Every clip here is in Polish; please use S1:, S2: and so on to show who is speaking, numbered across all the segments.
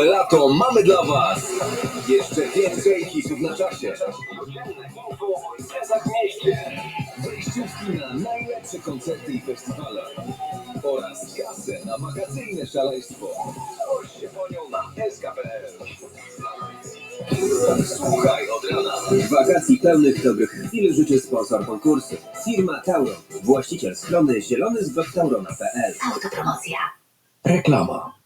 S1: Całe lato mamy dla Was jeszcze więcej hitów na czasie. Wejściówki na najlepsze koncerty i festiwale. Oraz kasę na wakacyjne szaleństwo. Chodź się po nią na SKPL. Słuchaj od rana.
S2: Wakacji pełnych dobrych chwil życzy sponsor konkursu. Firma Tauron, właściciel strony zielonyzgottaurona.pl
S3: Autopromocja.
S1: Reklama.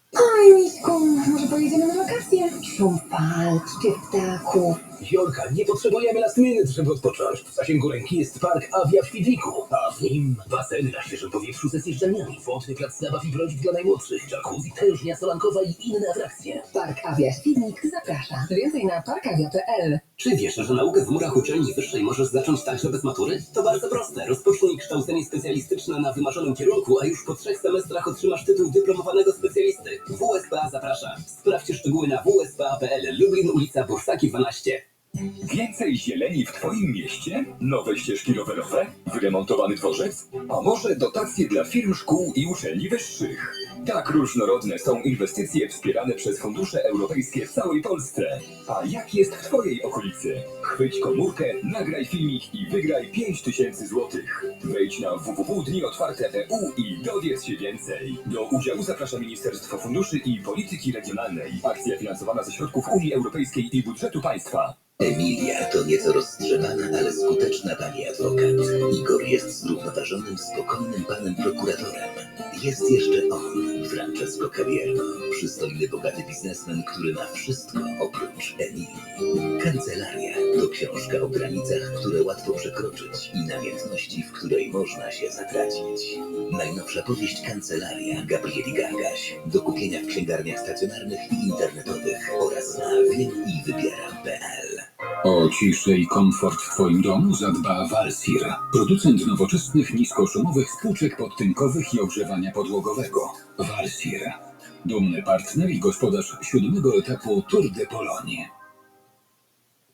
S4: Miśku, może pojedziemy na wakacje? Szum fal, czy ptaków.
S1: Jorka, nie potrzebujemy last minute, żeby odpocząć. W zasięgu ręki jest park Avia w Świdniku, a w nim baseny na świeżym powietrzu ze zjeżdżalniami, wodny plac zabaw i wrozik dla najmłodszych, jacuzzi, tężnia solankowa i inne atrakcje.
S4: Park Avia Świdnik zaprasza. Więcej na parkavia.pl.
S5: Czy wiesz, że naukę w murach uczelni wyższej możesz zacząć także bez matury? To bardzo proste. Rozpocznij kształcenie specjalistyczne na wymarzonym kierunku, a już po trzech semestrach otrzymasz tytuł dyplomowanego specjalisty. WSPA zaprasza. Sprawdźcie szczegóły na wspa.pl. Lublin, ulica Bursaki 12.
S6: Więcej zieleni w Twoim mieście? Nowe ścieżki rowerowe? Wyremontowany dworzec? A może dotacje dla firm, szkół i uczelni wyższych? Tak różnorodne są inwestycje wspierane przez fundusze europejskie w całej Polsce. A jak jest w Twojej okolicy? Chwyć komórkę, nagraj filmik i wygraj 5000 zł. Wejdź na www.dniotwarte.eu i dowiedz się więcej. Do udziału zaprasza Ministerstwo Funduszy i Polityki Regionalnej. Akcja finansowana ze środków Unii Europejskiej i budżetu państwa.
S7: Emilia to nieco roztrzepana, ale skuteczna pani adwokat. Igor jest zrównoważonym, spokojnym panem prokuratorem. Jest jeszcze on, Francesco Cavierno, przystojny, bogaty biznesmen, który ma wszystko oprócz Emilii. Kancelaria to książka o granicach, które łatwo przekroczyć i namiętności, w której można się zatracić. Najnowsza powieść Kancelaria Gabrieli Gargaś. Do kupienia w księgarniach stacjonarnych i internetowych oraz na wiemivybieram.pl.
S8: O ciszę i komfort w Twoim domu zadba Valsir, producent nowoczesnych, niskoszumowych spłuczek podtynkowych i ogrzewania podłogowego. Valsir, dumny partner i gospodarz siódmego etapu Tour de Pologne.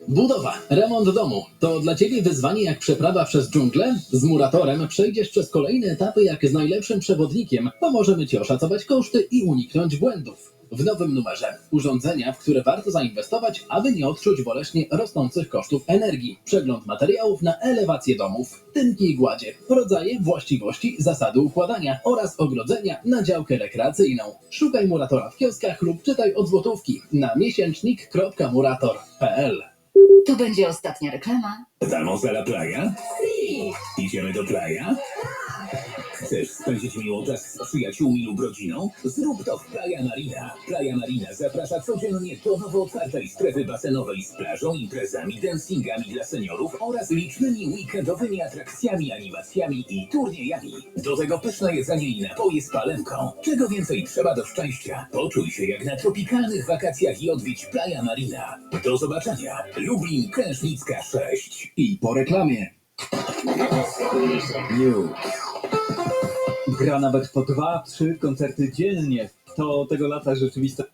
S9: Budowa, remont domu to dla Ciebie wyzwanie jak przeprawa przez dżunglę? Z Muratorem przejdziesz przez kolejne etapy jak z najlepszym przewodnikiem. Pomożemy Ci oszacować koszty i uniknąć błędów. W nowym numerze urządzenia, w które warto zainwestować, aby nie odczuć boleśnie rosnących kosztów energii. Przegląd materiałów na elewację domów, tynki i gładzie, rodzaje, właściwości, zasady układania oraz ogrodzenia na działkę rekreacyjną. Szukaj Muratora w kioskach lub czytaj od złotówki na miesięcznik.murator.pl
S3: To będzie ostatnia reklama.
S8: Vamos a la playa? Idziemy do playa? Chcesz spędzić miło czas z przyjaciółmi lub rodziną? Zrób to w Playa Marina. Playa Marina zaprasza codziennie do nowo otwartej strefy basenowej z plażą, imprezami, dancingami dla seniorów oraz licznymi weekendowymi atrakcjami, animacjami i turniejami. Do tego pyszne jedzenie i napoje z palemką. Czego więcej trzeba do szczęścia? Poczuj się jak na tropikalnych wakacjach i odwiedź Playa Marina. Do zobaczenia. Lublin, Klęcznicka 6. I po reklamie.
S2: News.
S10: Gra nawet po dwa, trzy koncerty dziennie. To tego lata rzeczywistość.